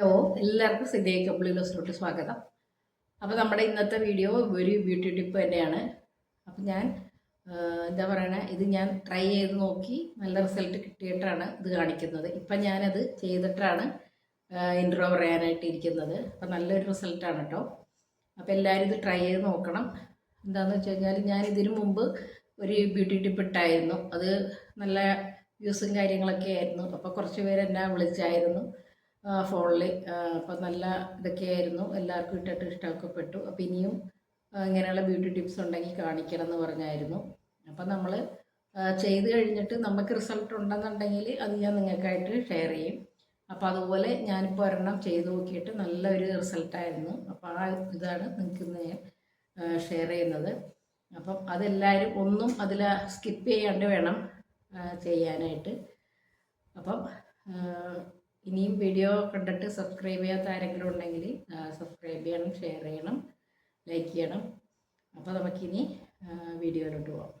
Hello എല്ലാവർക്കും സിദ്ധേക്ക് കപ്പിളിലോസിലോട്ട് സ്വാഗതം. അപ്പോൾ നമ്മുടെ ഇന്നത്തെ വീഡിയോ ഒരു ബ്യൂട്ടി ടിപ്പ് തന്നെയാണ്. അപ്പം ഞാൻ എന്താ പറയണേ ഇത് ഞാൻ ട്രൈ ചെയ്ത് നോക്കി നല്ല റിസൾട്ട് കിട്ടിയിട്ടാണ് ഇത് കാണിക്കുന്നത്. ഇപ്പം ഞാനത് ചെയ്തിട്ടാണ് ഇൻട്രോ പറയാനായിട്ട് ഇരിക്കുന്നത്. അപ്പം നല്ലൊരു റിസൾട്ടാണ് കേട്ടോ അപ്പോൾ എല്ലാവരും ഇത് ട്രൈ ചെയ്ത് നോക്കണം. എന്താണെന്ന് വെച്ച് കഴിഞ്ഞാൽ ഞാൻ ഇതിനു മുമ്പ് ഒരു ബ്യൂട്ടി ടിപ്പ് ഇട്ടായിരുന്നു. അത് നല്ല വ്യൂസും കാര്യങ്ങളൊക്കെ ആയിരുന്നു. അപ്പോൾ കുറച്ച് പേര് എന്നെ വിളിച്ചായിരുന്നു. ഫോണിൽ അപ്പം നല്ല ഇതൊക്കെയായിരുന്നു. എല്ലാവർക്കും ഇട്ടിട്ട് ഇഷ്ടപ്പെട്ടു അപ്പോൾ ഇനിയും ഇങ്ങനെയുള്ള ബ്യൂട്ടി ടിപ്സ് ഉണ്ടെങ്കിൽ കാണിക്കണം എന്ന് പറഞ്ഞായിരുന്നു. അപ്പം നമ്മൾ ചെയ്ത് കഴിഞ്ഞിട്ട് നമുക്ക് റിസൾട്ട് ഉണ്ടെന്നുണ്ടെങ്കിൽ അത് ഞാൻ നിങ്ങൾക്കായിട്ട് ഷെയർ ചെയ്യും. അപ്പോൾ അതുപോലെ ഞാനിപ്പോൾ ഒരെണ്ണം ചെയ്ത് നോക്കിയിട്ട് നല്ലൊരു റിസൾട്ടായിരുന്നു. അപ്പോൾ ആ ഇതാണ് നിങ്ങൾക്ക് ഞാൻ ഷെയർ ചെയ്യുന്നത്. അപ്പം അതെല്ലാവരും ഒന്നും അതിൽ സ്കിപ്പ് ചെയ്യാണ്ട് വേണം ചെയ്യാനായിട്ട്. അപ്പം ഇനിയും വീഡിയോ കണ്ടിട്ട് സബ്സ്ക്രൈബ് ചെയ്യാത്ത ആരെങ്കിലും ഉണ്ടെങ്കിൽ സബ്സ്ക്രൈബ് ചെയ്യണം ഷെയർ ചെയ്യണം ലൈക്ക് ചെയ്യണം. അപ്പോൾ നമുക്കിനി വീഡിയോയിലോട്ട് പോകാം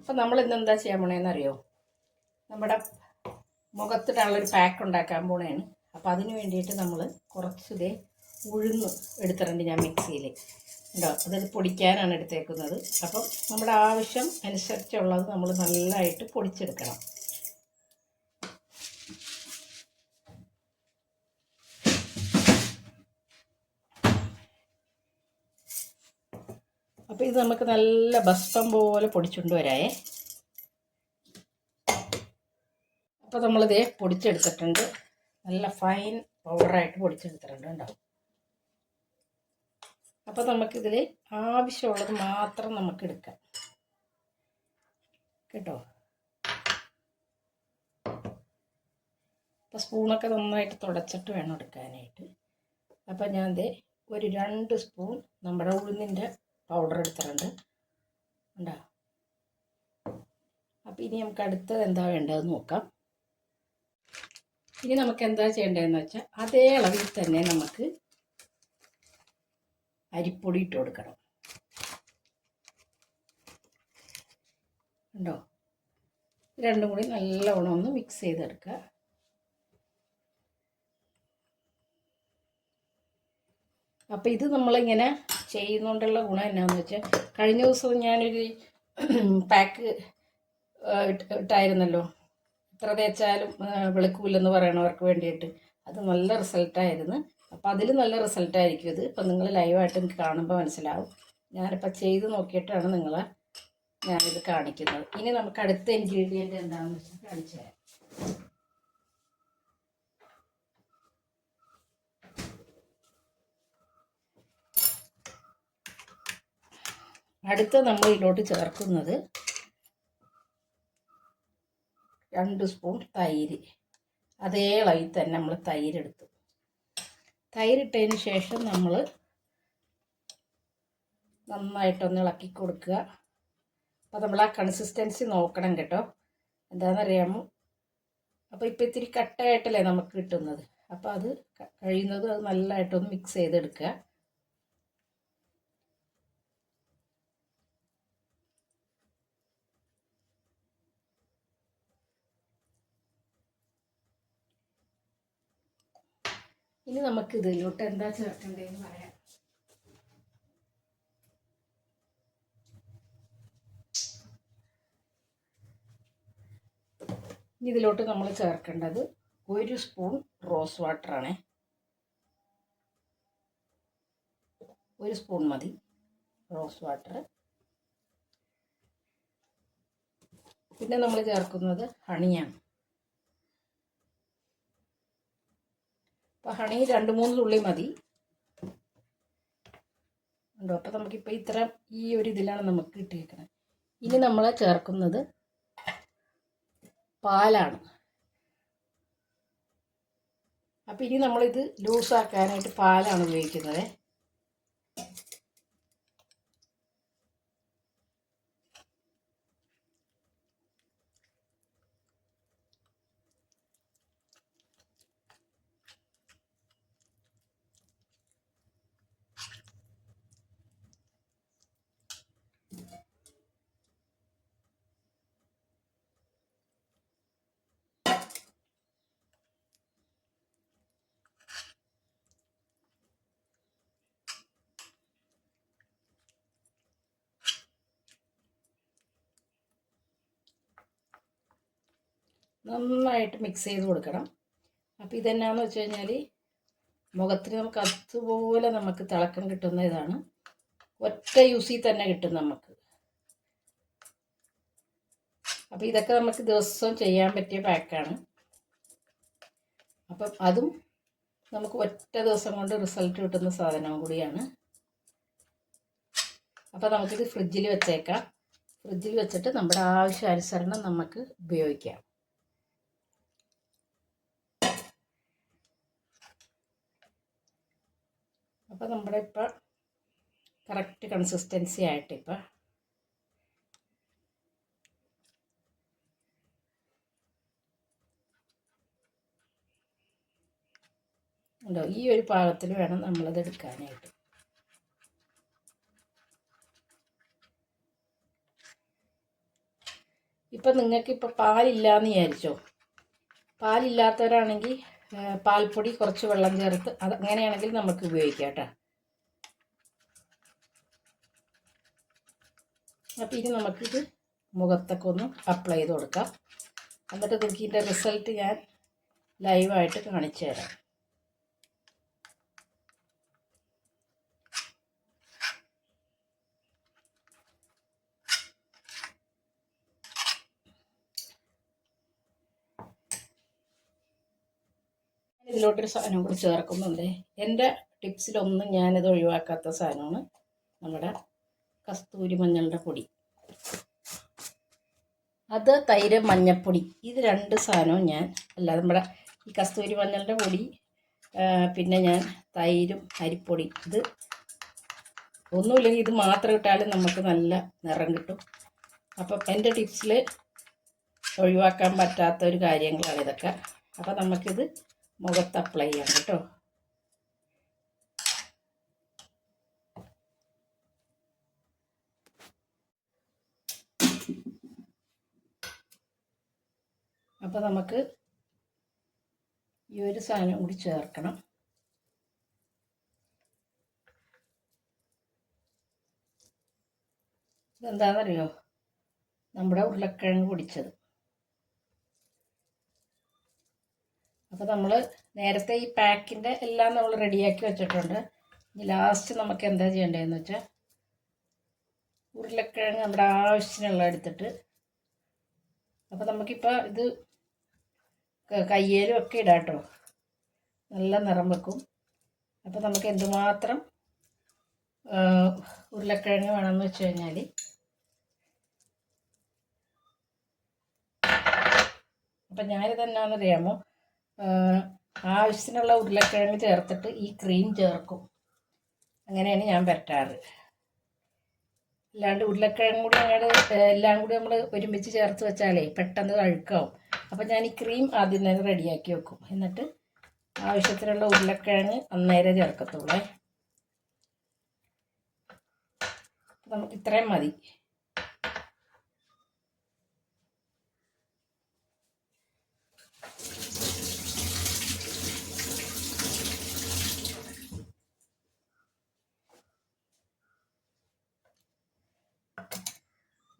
അപ്പം നമ്മൾ ഇന്ന് എന്താ ചെയ്യാൻ പോണേന്ന് അറിയോ? നമ്മുടെ മുഖത്തിടാനുള്ളൊരു പാക്ക് ഉണ്ടാക്കാൻ പോണേണ് അപ്പം അതിന് വേണ്ടിയിട്ട് നമ്മൾ കുറച്ച് ഇതേ ഉഴുന്ന് എടുത്തിട്ടുണ്ട് ഞാൻ മിക്സിയിൽ ഉണ്ടോ അതായത് പൊടിക്കാനാണ് എടുത്തേക്കുന്നത്. അപ്പം നമ്മുടെ ആവശ്യം അനുസരിച്ചുള്ളത് നമ്മൾ നല്ലതായിട്ട് പൊടിച്ചെടുക്കണം. അപ്പോൾ ഇത് നമുക്ക് നല്ല ഭസ്മം പോലെ പൊടിച്ചുകൊണ്ട് വരായേ അപ്പോൾ നമ്മളിതേ പൊടിച്ചെടുത്തിട്ടുണ്ട്. നല്ല ഫൈൻ പൗഡറായിട്ട് പൊടിച്ചെടുത്തിട്ടുണ്ട് കേട്ടോ. അപ്പോൾ നമുക്കിതിൽ ആവശ്യമുള്ളത് മാത്രം നമുക്ക് എടുക്കാം കേട്ടോ? അപ്പോൾ സ്പൂണൊക്കെ നന്നായിട്ട് തുടച്ചിട്ട് വേണം എടുക്കാനായിട്ട്. അപ്പോൾ ഞാൻ ദേ ഒരു രണ്ട് സ്പൂൺ നമ്മുടെ ഉഴുന്നിന്റെ പൗഡർ എടുത്തിട്ടുണ്ട്. ഉണ്ടോ അപ്പോൾ ഇനി നമുക്ക് അടുത്തത് എന്താ വേണ്ടതെന്ന് നോക്കാം. ഇനി നമുക്ക് എന്താ ചെയ്യേണ്ടതെന്ന് വെച്ചാൽ അതേ അളവിൽ തന്നെ നമുക്ക് അരിപ്പൊടി ഇട്ട് കൊടുക്കണം. ഉണ്ടോ രണ്ടും കൂടി നല്ലവണ്ണം ഒന്ന് മിക്സ് ചെയ്തെടുക്കുക. അപ്പോൾ ഇത് നമ്മളിങ്ങനെ ചെയ്യുന്നതുകൊണ്ടുള്ള ഗുണം എന്നാന്ന് വെച്ചാൽ കഴിഞ്ഞ ദിവസം ഞാനൊരു പാക്ക് ഇട്ടായിരുന്നല്ലോ. എത്ര തേച്ചാലും വെളുക്കൂലെന്ന് പറയണവർക്ക് വേണ്ടിയിട്ട്. അത് നല്ല റിസൾട്ടായിരുന്നു അപ്പോൾ അതിൽ നല്ല റിസൾട്ടായിരിക്കും ഇത്. ഇപ്പം നിങ്ങൾ ലൈവായിട്ട് എനിക്ക് കാണുമ്പോൾ മനസ്സിലാവും. ഞാനിപ്പോൾ ചെയ്ത് നോക്കിയിട്ടാണ് നിങ്ങളെ ഞാനിത് കാണിക്കുന്നത്. ഇനി നമുക്ക് അടുത്ത ഇൻഗ്രീഡിയന്റ് എന്താണെന്ന് വെച്ചാൽ കാണിച്ചു തരാം. അടുത്ത നമ്മൾ ഇതിലോട്ട് ചേർക്കുന്നത് രണ്ട് സ്പൂൺ തൈര്. അതേ അളവിൽ തന്നെ നമ്മൾ തൈരെടുത്തു. തൈരിട്ടതിന് ശേഷം നമ്മൾ നന്നായിട്ടൊന്ന് ഇളക്കി കൊടുക്കുക. അപ്പോൾ നമ്മൾ ആ കൺസിസ്റ്റൻസി നോക്കണം കേട്ടോ. എന്താണെന്നറിയാമോ അപ്പോൾ ഇപ്പോൾ ഇത്തിരി കട്ടയായിട്ടല്ലേ നമുക്ക് കിട്ടുന്നത്. അപ്പോൾ അത് കഴിയുന്നതും അത് നല്ലതായിട്ടൊന്ന് മിക്സ് ചെയ്തെടുക്കുക. ഇനി നമുക്ക് ഇതിലോട്ട് എന്താ ചേർക്കേണ്ടതെന്ന് പറയാം. ഇതിലോട്ട് നമ്മൾ ചേർക്കേണ്ടത് ഒരു സ്പൂൺ റോസ് വാട്ടറാണ്. ഒരു സ്പൂൺ മതി റോസ് വാട്ടർ പിന്നെ നമ്മൾ ചേർക്കുന്നത് ഹണിയാണ്. അപ്പോൾ ഹണി രണ്ട് മൂന്ന് തുള്ളി മതി. ഉണ്ടോ അപ്പോൾ നമുക്കിപ്പോൾ ഇത്ര ഈ ഒരു ഇതിലാണ് നമുക്ക് കിട്ടിയേക്കുന്നത് ഇനി നമ്മൾ ചേർക്കുന്നത് പാലാണ്. അപ്പോൾ ഇനി നമ്മളിത് ലൂസാക്കാനായിട്ട് പാലാണ് ഉപയോഗിക്കുന്നത്. നന്നായിട്ട് മിക്സ് ചെയ്ത് കൊടുക്കണം. അപ്പോൾ ഇതെന്നാന്ന് വെച്ച് കഴിഞ്ഞാൽ മുഖത്തിന് നമുക്ക് അതുപോലെ നമുക്ക് തിളക്കം കിട്ടുന്ന ഇതാണ്. ഒറ്റ യൂസിൽ തന്നെ കിട്ടും നമുക്ക്. അപ്പോൾ ഇതൊക്കെ നമുക്ക് ദിവസവും ചെയ്യാൻ പറ്റിയ പാക്കാണ് അപ്പം അതും നമുക്ക് ഒറ്റ ദിവസം കൊണ്ട് റിസൾട്ട് കിട്ടുന്ന സാധനവും കൂടിയാണ്. അപ്പോൾ നമുക്കിത് ഫ്രിഡ്ജിൽ വെച്ചേക്കാം. ഫ്രിഡ്ജിൽ വെച്ചിട്ട് നമ്മുടെ ആവശ്യാനുസരണം നമുക്ക് ഉപയോഗിക്കാം. അപ്പോൾ നമ്മുടെ ഇപ്പോൾ കറക്റ്റ് കൺസിസ്റ്റൻസി ആയിട്ട് ഇപ്പോൾ ഉണ്ടോ? ഈ ഒരു പാകത്തിൽ വേണം നമ്മളത് എടുക്കാനായിട്ട്. ഇപ്പം നിങ്ങൾക്ക് പാലില്ലാന്ന് വിചാരിച്ചോ? പാലില്ലാത്തവരാണെങ്കിൽ പാൽപ്പൊടി കുറച്ച് വെള്ളം ചേർത്ത് അത് അങ്ങനെയാണെങ്കിൽ നമുക്ക് ഉപയോഗിക്കാം കേട്ടോ. അപ്പോൾ ഇനി നമുക്കിത് മുഖത്തൊക്കെ ഒന്ന് അപ്ലൈ ചെയ്ത് കൊടുക്കാം. എന്നിട്ട് നിങ്ങൾക്ക് ഇതിന്റെ റിസൾട്ട് ഞാൻ ലൈവായിട്ട് കാണിച്ചു തരാം ഇതിലോട്ടൊരു സാധനം കൂടി ചേർക്കുന്നുണ്ട്. എന്റെ ടിപ്സിലൊന്നും ഞാനിത് ഒഴിവാക്കാത്ത സാധനമാണ് നമ്മുടെ കസ്തൂരി മഞ്ഞളുടെ പൊടി. അത് തൈര് മഞ്ഞപ്പൊടി. ഇത് രണ്ട് സാധനവും ഞാൻ അല്ല നമ്മുടെ ഈ കസ്തൂരി മഞ്ഞളുടെ പൊടി പിന്നെ ഞാൻ തൈരും അരിപ്പൊടി ഇത് ഒന്നുമില്ലെങ്കിൽ ഇത് മാത്രം ഇട്ടാലും നമുക്ക് നല്ല നിറം കിട്ടും. അപ്പം എന്റെ ടിപ്സിൽ ഒഴിവാക്കാൻ പറ്റാത്ത ഒരു കാര്യങ്ങളാണ് ഇതൊക്കെ. അപ്പം നമുക്കിത് മുഖത്ത് അപ്ലൈ ചെയ്യാം കേട്ടോ. അപ്പോൾ നമുക്ക് ഈ ഒരു സാധനം കൂടി ചേർക്കണം. ഇതെന്താണെന്നറിയോ? നമ്മുടെ ഉരുളക്കിഴങ്ങ് പൊടിച്ചത്. അപ്പോൾ നമ്മൾ നേരത്തെ ഈ പാക്കിന്റെ എല്ലാം നമ്മൾ റെഡിയാക്കി വെച്ചിട്ടുണ്ട്. ഇനി ലാസ്റ്റ് നമുക്ക് എന്താ ചെയ്യേണ്ടതെന്ന് വെച്ചാൽ ഉരുളക്കിഴങ്ങ് നമ്മുടെ ആവശ്യത്തിനുള്ള എടുത്തിട്ട് അപ്പോൾ നമുക്കിപ്പോൾ ഇത് കയ്യേലും ഒക്കെ ഇടാം കേട്ടോ. നല്ല നിറം വെക്കും. അപ്പോൾ നമുക്ക് എന്തുമാത്രം ഉരുളക്കിഴങ്ങ് വേണമെന്ന് വെച്ച് കഴിഞ്ഞാൽ അപ്പം ഞാനിത് എന്നാണെന്നറിയാമോ ആ, ആവശ്യത്തിനുള്ള ഉരുളക്കിഴങ്ങ് ചേർത്തിട്ട് ഈ ക്രീം ചേർക്കും. അങ്ങനെയാണ് ഞാൻ പരട്ടാറ് അല്ലാണ്ട് ഉരുളക്കിഴങ്ങ് കൂടി അങ്ങോട്ട് എല്ലാം കൂടി നമ്മൾ ഒരുമിച്ച് ചേർത്ത് വെച്ചാലേ പെട്ടെന്ന് അഴുക്കാവും. അപ്പം ഞാൻ ഈ ക്രീം ആദ്യം തന്നെ റെഡിയാക്കി വെക്കും. എന്നിട്ട് ആവശ്യത്തിനുള്ള ഉരുളക്കിഴങ്ങ് അന്നേരം ചേർക്കത്തുള്ളേ. നമുക്ക് ഇത്രയും മതി.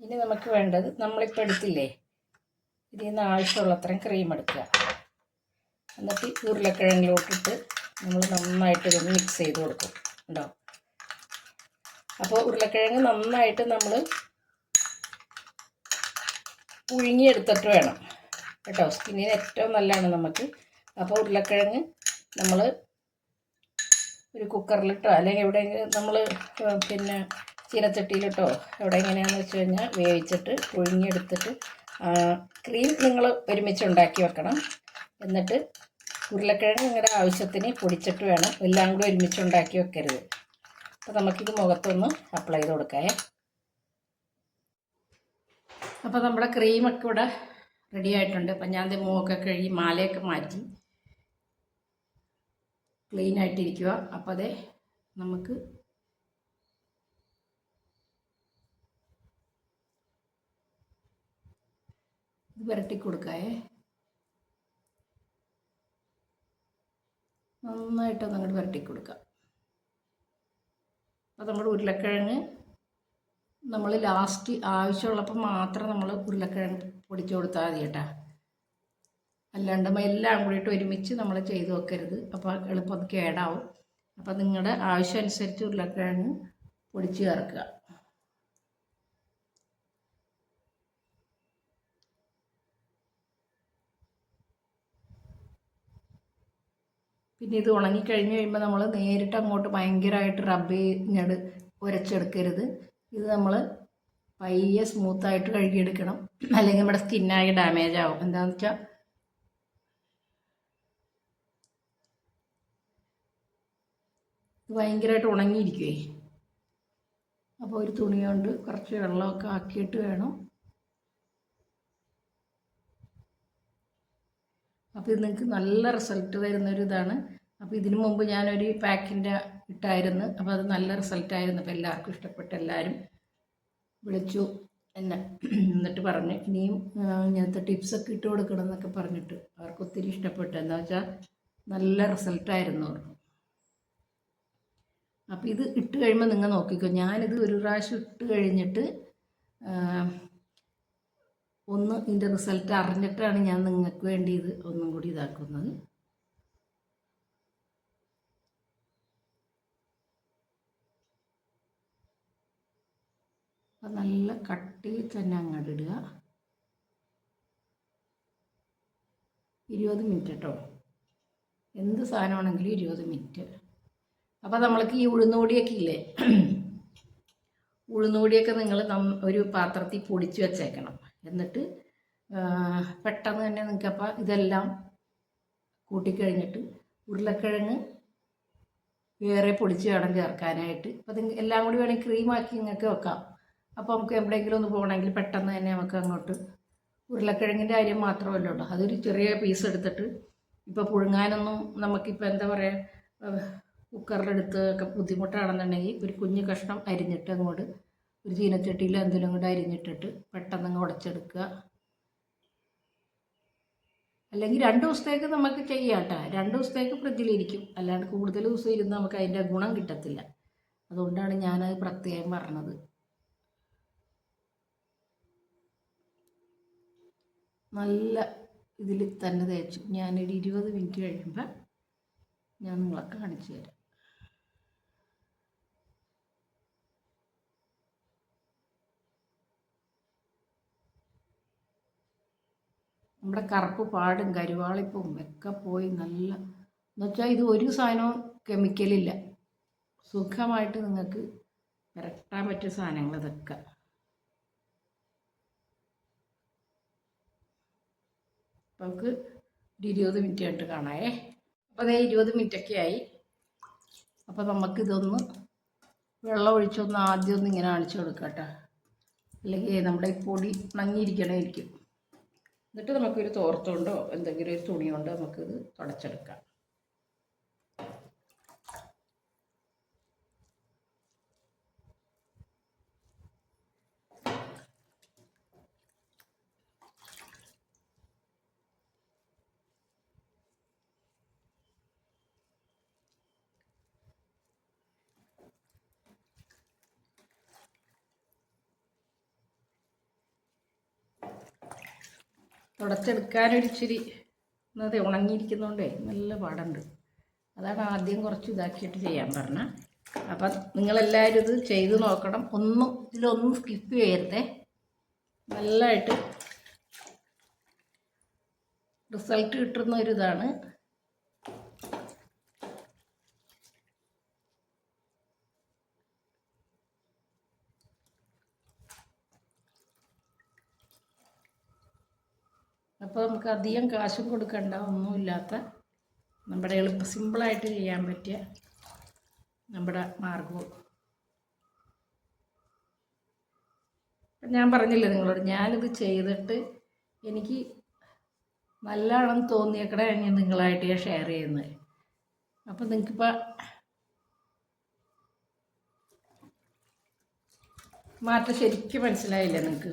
ഇനി നമുക്ക് വേണ്ടത് നമ്മളിപ്പോൾ എടുത്തില്ലേ? ഇതിൽ നിന്ന് ആവശ്യമുള്ള അത്രയും ക്രീം എടുക്കുക. എന്നിട്ട് ഉരുളക്കിഴങ്ങിലോട്ടിട്ട് നമ്മൾ നന്നായിട്ട് ഇതൊന്ന് മിക്സ് ചെയ്ത് കൊടുക്കും. ഉണ്ടോ അപ്പോൾ ഉരുളക്കിഴങ്ങ് നന്നായിട്ട് നമ്മൾ പുഴുങ്ങിയെടുത്തിട്ട് വേണം. കേട്ടോ? സ്കിന്നിന് ഏറ്റവും നല്ലതാണ് നമുക്ക്. അപ്പോൾ ഉരുളക്കിഴങ്ങ് നമ്മൾ ഒരു കുക്കറിലിട്ടോ അല്ലെങ്കിൽ എവിടെയെങ്കിലും നമ്മൾ പിന്നെ ചീനച്ചട്ടിയിലിട്ടോ എവിടെ എങ്ങനെയാണെന്ന് വെച്ച് കഴിഞ്ഞാൽ വേവിച്ചിട്ട് പുഴുങ്ങിയെടുത്തിട്ട് ക്രീം നിങ്ങൾ ഒരുമിച്ച് ഉണ്ടാക്കി വെക്കണം. എന്നിട്ട് ഉരുളക്കിഴങ്ങ് നിങ്ങളുടെ ആവശ്യത്തിന് പൊടിച്ചിട്ട് വേണം. എല്ലാം കൂടി ഒരുമിച്ച് ഉണ്ടാക്കി വെക്കരുത്. അപ്പോൾ നമുക്കിത് മുഖത്തൊന്ന് അപ്ലൈ ചെയ്ത് കൊടുക്കാം അപ്പോൾ നമ്മുടെ ക്രീമൊക്കെ ഇവിടെ റെഡി ആയിട്ടുണ്ട്. അപ്പം ഞാൻ എന്റെ മുഖമൊക്കെ കഴുകി മാലയൊക്കെ മാറ്റി ക്ലീൻ ആയിട്ടിരിക്കുക അപ്പോൾ അതെ നമുക്ക് പുരട്ടി കൊടുക്കാവേ നന്നായിട്ട് അങ്ങോട്ട് പുരട്ടി കൊടുക്കാം. അപ്പോൾ നമ്മൾ ഉരുളക്കിഴങ്ങ് നമ്മൾ ലാസ്റ്റ് ആവശ്യമുള്ളപ്പോൾ മാത്രം നമ്മൾ ഉരുളക്കിഴങ്ങ് പൊടിച്ച് കൊടുത്താൽ മതി കേട്ടോ. അല്ലാണ്ട് എല്ലാം കൂടിയിട്ട് ഒരുമിച്ച് നമ്മൾ ചെയ്തു വെക്കരുത്. അപ്പോൾ എളുപ്പം കേടാവും. അപ്പോൾ നിങ്ങളുടെ ആവശ്യം അനുസരിച്ച് ഉരുളക്കിഴങ്ങ് പൊടിച്ച് ചേർക്കുക. പിന്നെ ഇത് ഉണങ്ങിക്കഴിഞ്ഞ് കഴിയുമ്പോൾ നമ്മൾ നേരിട്ട് അങ്ങോട്ട് ഭയങ്കരമായിട്ട് റബ്ബ് ചെയ്ത് ഉരച്ചെടുക്കരുത് ഇത് നമ്മൾ പയ്യെ സ്മൂത്തായിട്ട് കഴുകിയെടുക്കണം. അല്ലെങ്കിൽ നമ്മുടെ സ്കിന്നായി ഡാമേജ് ആവും. എന്താണെന്ന് വെച്ചാൽ ഭയങ്കരമായിട്ട് ഉണങ്ങിയിരിക്കുവേ. അപ്പോൾ ഒരു തുണി കൊണ്ട് കുറച്ച് വെള്ളമൊക്കെ ആക്കിയിട്ട് വേണം. അപ്പോൾ ഇത് നിങ്ങൾക്ക് നല്ല റിസൾട്ട് തരുന്നൊരു ഇതാണ് അപ്പോൾ ഇതിനു മുമ്പ് ഞാനൊരു പാക്കിന്റെ ഇട്ടായിരുന്നു. അപ്പോൾ അത് നല്ല റിസൾട്ടായിരുന്നു അപ്പോൾ എല്ലാവർക്കും ഇഷ്ടപ്പെട്ട എല്ലാവരും വിളിച്ചു എന്നെ എന്നിട്ട് പറഞ്ഞു. ഇനിയും ഇങ്ങനത്തെ ടിപ്സൊക്കെ ഇട്ട് കൊടുക്കണം എന്നൊക്കെ പറഞ്ഞിട്ട് അവർക്ക് ഒത്തിരി ഇഷ്ടപ്പെട്ടു. എന്താ വെച്ചാൽ നല്ല റിസൾട്ടായിരുന്നു അവർക്ക്. അപ്പോൾ ഇത് ഇട്ട് കഴിയുമ്പോൾ നിങ്ങൾ നോക്കിക്കോ. ഞാനിത് ഒരു പ്രാവശ്യം ഇട്ട് കഴിഞ്ഞിട്ട് ഒന്ന് ഇതിന്റെ റിസൾട്ട് അറിഞ്ഞിട്ടാണ് ഞാൻ നിങ്ങൾക്ക് വേണ്ടി ഇത് ഒന്നും കൂടി ഇതാക്കുന്നത്. നല്ല കട്ടിയിൽ തന്നെ അങ്ങോട്ട് ഇടുക ഇരുപത് മിനിറ്റ് കേട്ടോ. എന്ത് സാധനമാണെങ്കിലും ഇരുപത് മിനിറ്റ്. അപ്പോൾ നമ്മൾക്ക് ഈ ഉഴുന്നുപൊടിയൊക്കെ ഇല്ലേ? ഉഴുന്നുപൊടിയൊക്കെ നിങ്ങൾ ഒരു പാത്രത്തിൽ പൊടിച്ച് വെച്ചേക്കണം. എന്നിട്ട് പെട്ടെന്ന് തന്നെ നിങ്ങൾക്ക് അപ്പോൾ ഇതെല്ലാം കൂട്ടിക്കഴിഞ്ഞിട്ട് ഉരുളക്കിഴങ്ങ് വേറെ പൊടിച്ച് വേണം ചേർക്കാനായിട്ട്. അപ്പോൾ നിങ്ങൾ എല്ലാം കൂടി വേണമെങ്കിൽ ക്രീമാക്കി നിങ്ങൾക്ക് വെക്കാം. അപ്പോൾ നമുക്ക് എവിടെയെങ്കിലും ഒന്ന് പോകണമെങ്കിൽ പെട്ടെന്ന് തന്നെ നമുക്ക് അങ്ങോട്ട് ഉരുളക്കിഴങ്ങിന്റെ കാര്യം മാത്രമല്ല ഉള്ളൂ അതൊരു ചെറിയ പീസ് എടുത്തിട്ട് ഇപ്പോൾ പുഴുങ്ങാനൊന്നും നമുക്കിപ്പോൾ എന്താ പറയുക കുക്കറിലെടുത്ത് ഒക്കെ ബുദ്ധിമുട്ടാണെന്നുണ്ടെങ്കിൽ ഒരു കുഞ്ഞു കഷ്ണം അരിഞ്ഞിട്ട് അങ്ങോട്ട് ഒരു ചീനച്ചട്ടിയിൽ എന്തെങ്കിലും കൂടെ അരിഞ്ഞിട്ടിട്ട് പെട്ടെന്ന് ഉടച്ചെടുക്കുക. അല്ലെങ്കിൽ രണ്ട് ദിവസത്തേക്ക് നമുക്ക് ചെയ്യാം കേട്ടോ രണ്ട് ദിവസത്തേക്ക് ഫ്രിഡ്ജിലിരിക്കും അല്ലാണ്ട് കൂടുതൽ ദിവസം ഇരുന്ന് നമുക്ക് അതിന്റെ ഗുണം കിട്ടത്തില്ല. അതുകൊണ്ടാണ് ഞാനത് പ്രത്യേകം പറഞ്ഞത്. നല്ല ഇതിൽ തന്നെ തേച്ചു. ഞാനൊരു ഇരുപത് മിനിറ്റ് കഴിയുമ്പോൾ ഞാൻ നിങ്ങളൊക്കെ കാണിച്ചു തരാം. നമ്മുടെ കറുപ്പ് പാടും കരുവാളിപ്പും ഒക്കെ പോയി നല്ല എന്നുവെച്ചാൽ ഇത് ഒരു സാധനവും കെമിക്കലില്ല സുഖമായിട്ട് നിങ്ങൾക്ക് പുരട്ടാൻ പറ്റിയ സാധനങ്ങൾ ഇതൊക്കെ. അപ്പോൾ നമുക്ക് ഒരു ഇരുപത് മിനിറ്റ് ആയിട്ട് കാണാവേ അപ്പോൾ അതേ ഇരുപത് മിനിറ്റൊക്കെ ആയി. അപ്പോൾ നമുക്കിതൊന്ന് വെള്ളം ഒഴിച്ചൊന്ന് ആദ്യം ഒന്ന് ഇങ്ങനെ അണിച്ചു കൊടുക്കാം കേട്ടോ. അല്ലെങ്കിൽ നമ്മുടെ പൊടി ഉണങ്ങിയിരിക്കണമായിരിക്കും എന്നിട്ട് നമുക്കൊരു തോർത്തുകൊണ്ടോ എന്തെങ്കിലും ഒരു തുണി കൊണ്ടോ നമുക്കിത് തുടച്ചെടുക്കാം. തുടച്ചെടുക്കാനൊരു ഇന്നത്തെ ഉണങ്ങിയിരിക്കുന്നതുകൊണ്ടേ നല്ല പാടുണ്ട്. അതാണ് ആദ്യം കുറച്ച് ഇതാക്കിയിട്ട് ചെയ്യാൻ പറഞ്ഞ. അപ്പം നിങ്ങളെല്ലാവരും ഇത് ചെയ്ത് നോക്കണം. ഒന്നും ഇതിലൊന്നും സ്കിപ്പ് ചെയ്യരുതേ. നല്ലതായിട്ട് റിസൾട്ട് കിട്ടുന്ന ഒരു ഇതാണ് അപ്പോൾ നമുക്ക് അധികം കാശും കൊടുക്കണ്ട ഒന്നുമില്ലാത്ത നമ്മുടെ എളുപ്പ സിമ്പിളായിട്ട് ചെയ്യാൻ പറ്റിയ നമ്മുടെ മാർഗവും. ഞാൻ പറഞ്ഞില്ലേ നിങ്ങളോട് ഞാനിത് ചെയ്തിട്ട് എനിക്ക് നല്ലതാണെന്ന് തോന്നിയേക്കടെ ഞാൻ നിങ്ങളായിട്ട് ഞാൻ ഷെയർ ചെയ്യുന്നത് അപ്പം നിങ്ങൾക്കിപ്പോൾ മാറ്റം ശരിക്കും മനസ്സിലായില്ലേ നിങ്ങൾക്ക്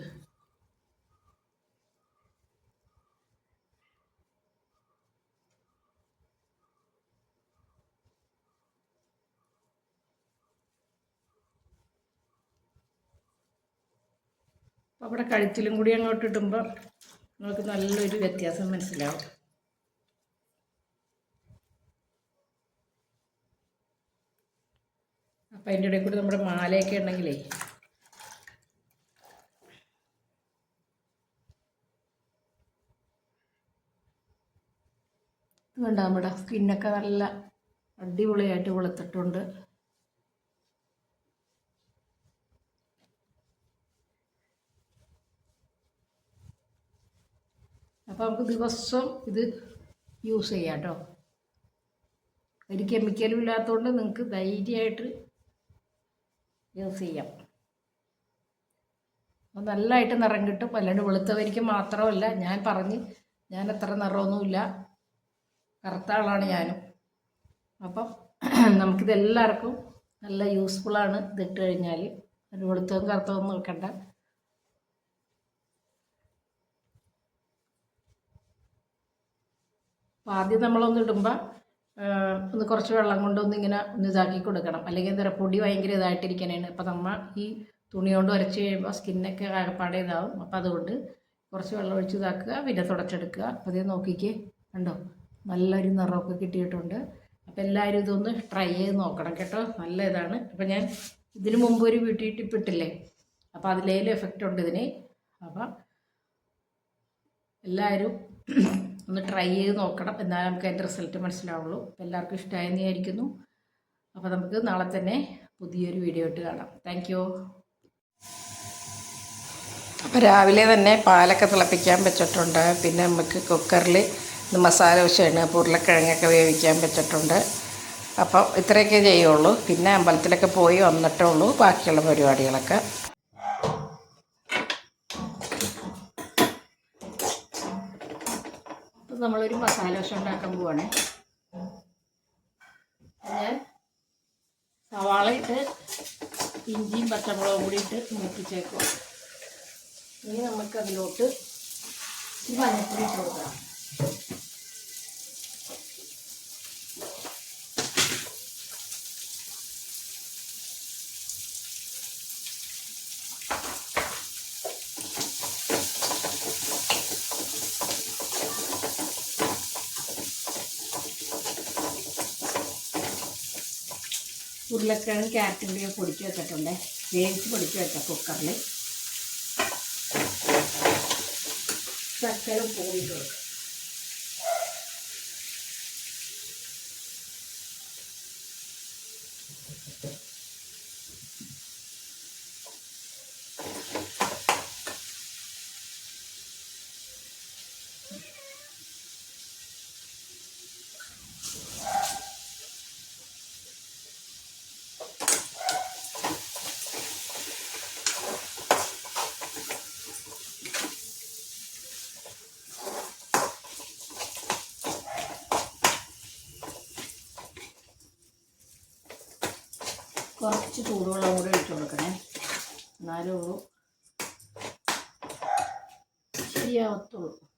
അപ്പോൾ അവിടെ കഴുത്തിലും കൂടി അങ്ങോട്ട് ഇടുമ്പോൾ നിങ്ങൾക്ക് നല്ലൊരു വ്യത്യാസം മനസ്സിലാവും. അപ്പം അതിന്റെ ഇടയിൽ കൂടി നമ്മുടെ മാലയൊക്കെ ഉണ്ടെങ്കിലേ. ഇത് വേണ്ട നമ്മുടെ സ്കിന്നൊക്കെ നല്ല അടിപൊളിയായിട്ട് വെളുത്തിട്ടുണ്ട്. അപ്പോൾ നമുക്ക് ദിവസം ഇത് യൂസ് ചെയ്യാം കേട്ടോ ഒരു കെമിക്കലും ഇല്ലാത്തതുകൊണ്ട് നിങ്ങൾക്ക് ധൈര്യമായിട്ട് യൂസ് ചെയ്യാം. അപ്പോൾ നല്ലതായിട്ട് നിറം കിട്ടും. അല്ലാണ്ട് വെളുത്തവരിക്ക് മാത്രമല്ല ഞാൻ പറഞ്ഞ് ഞാൻ അത്ര നിറമൊന്നുമില്ല. കറുത്ത ആളാണ് ഞാനും. അപ്പം നമുക്കിതെല്ലാവർക്കും നല്ല യൂസ്ഫുള്ളാണ് ഇതിട്ട് കഴിഞ്ഞാൽ വെളുത്തവും കറുത്തവും നോക്കണ്ട. അപ്പോൾ ആദ്യം നമ്മളൊന്ന് ഇടുമ്പോൾ ഒന്ന് കുറച്ച് വെള്ളം കൊണ്ടൊന്ന് ഇങ്ങനെ ഒന്ന് ഇതാക്കി കൊടുക്കണം. അല്ലെങ്കിൽ എന്താ പൊടി ഭയങ്കര ഇതായിട്ടിരിക്കാനാണ് അപ്പോൾ നമ്മൾ ഈ തുണി കൊണ്ട് ഉരച്ച് കഴിയുമ്പോൾ സ്കിന്നൊക്കെ ആകപ്പാടെ ഇതാവും. അപ്പോൾ അതുകൊണ്ട് കുറച്ച് വെള്ളം ഒഴിച്ച് ഇതാക്കുക പിന്നെ തുടച്ചെടുക്കുക. അപ്പോൾ ഇത് നോക്കിക്കേ കണ്ടോ? നല്ലൊരു നിറമൊക്കെ കിട്ടിയിട്ടുണ്ട്. അപ്പോൾ എല്ലാവരും ഇതൊന്ന് ട്രൈ ചെയ്ത് നോക്കണം കേട്ടോ. നല്ല ഇതാണ്. അപ്പോൾ ഞാൻ ഇതിനു മുമ്പ് ഒരു ബ്യൂട്ടി ടിപ്പ് ഇട്ടില്ലേ അപ്പോൾ അതിലേലും എഫക്റ്റ് ഉണ്ട് ഇതിന്. അപ്പം എല്ലാവരും ഒന്ന് ട്രൈ ചെയ്ത് നോക്കണം. എന്നാലേ നമുക്ക് അതിന്റെ റിസൾട്ട് മനസ്സിലാവുള്ളൂ. അപ്പോൾ എല്ലാവർക്കും ഇഷ്ടമായെന്ന് വിചാരിക്കുന്നു. അപ്പോൾ നമുക്ക് നാളെ തന്നെ പുതിയൊരു വീഡിയോ ഇട്ട് കാണാം. താങ്ക് അപ്പോൾ രാവിലെ തന്നെ പാലൊക്കെ തിളപ്പിക്കാൻ വെച്ചിട്ടുണ്ട്. പിന്നെ നമുക്ക് കുക്കറിൽ മസാല വെച്ചാണ് ഉരുളക്കിഴങ്ങൊക്കെ വേവിക്കാൻ വെച്ചിട്ടുണ്ട്. അപ്പോൾ ഇത്രയൊക്കെ ചെയ്യുള്ളൂ. പിന്നെ അമ്പലത്തിലൊക്കെ പോയി വന്നിട്ടേ ഉള്ളൂ. ബാക്കിയുള്ള പരിപാടികളൊക്കെ. അപ്പം നമ്മളൊരു മസാല ദോശ ഉണ്ടാക്കാൻ പോവാണേ. ഞാൻ സവാള ഇട്ട് ഇഞ്ചിയും പച്ചമുളകും കൂടി ഇട്ട് മൂപ്പിച്ചേക്കുക ഇനി നമുക്ക് അതിലോട്ട് മഞ്ഞപ്പൊടി ഇട്ട് കൊടുക്കണം ഉരുളക്കിഴങ്ങ് ക്യാരറ്റും കൂടി പൊടിച്ച് വെച്ചിട്ടുണ്ട് വേവിച്ച് പൊടിച്ച് വെച്ച കുക്കറിൽ ശർക്കര പോയിട്ട് വെക്കും ചൂടുവെള്ളം കൂടി ഒഴിച്ചു കൊടുക്കണേ. എന്നാലേ ഉള്ളൂ. ശരിയാവത്തുള്ളൂ.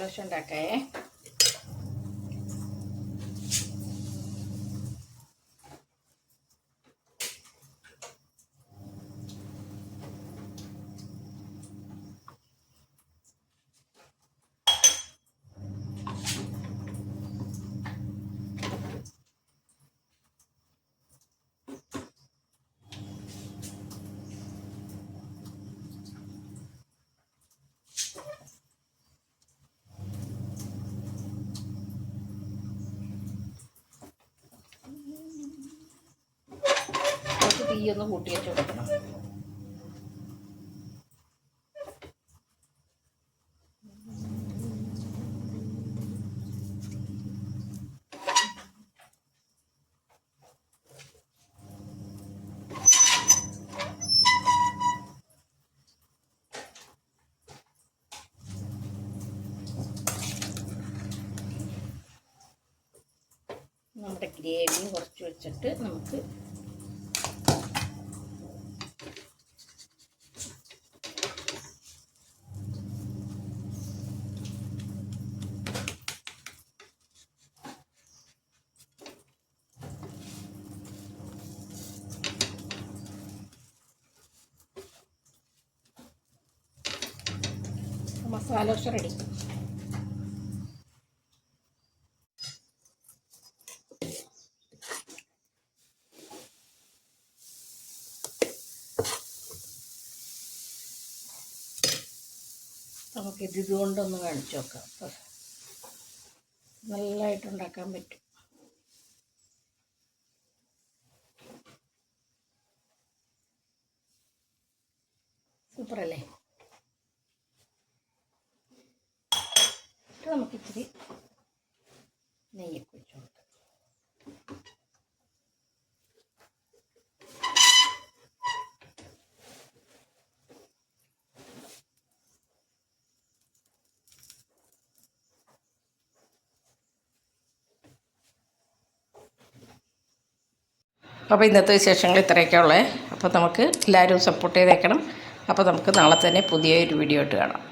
നമുക്ക് മസാല തീ ഒന്ന് കൂട്ടി വെച്ച് കൊടുക്കണം. നമ്മുടെ ഗ്രേവിയും കുറച്ച് വെച്ചിട്ട് നമുക്ക് മസാല റെഡി. നമുക്കിത് ഇതുകൊണ്ടൊന്ന് കാണിച്ചു നോക്കാം. നല്ലതായിട്ടുണ്ടാക്കാൻ പറ്റും. സൂപ്പറല്ലേ? നമുക്ക് ഇച്ചിരി വെച്ച് കൊടുക്കാം. അപ്പോൾ ഇന്നത്തെ വിശേഷങ്ങൾ ഇത്രയൊക്കെ ഉള്ളത് അപ്പോൾ നമുക്ക് എല്ലാവരും സപ്പോർട്ട് ചെയ്തേക്കണം. അപ്പോൾ നമുക്ക് നാളെ തന്നെ പുതിയൊരു വീഡിയോ ആയിട്ട് കാണാം.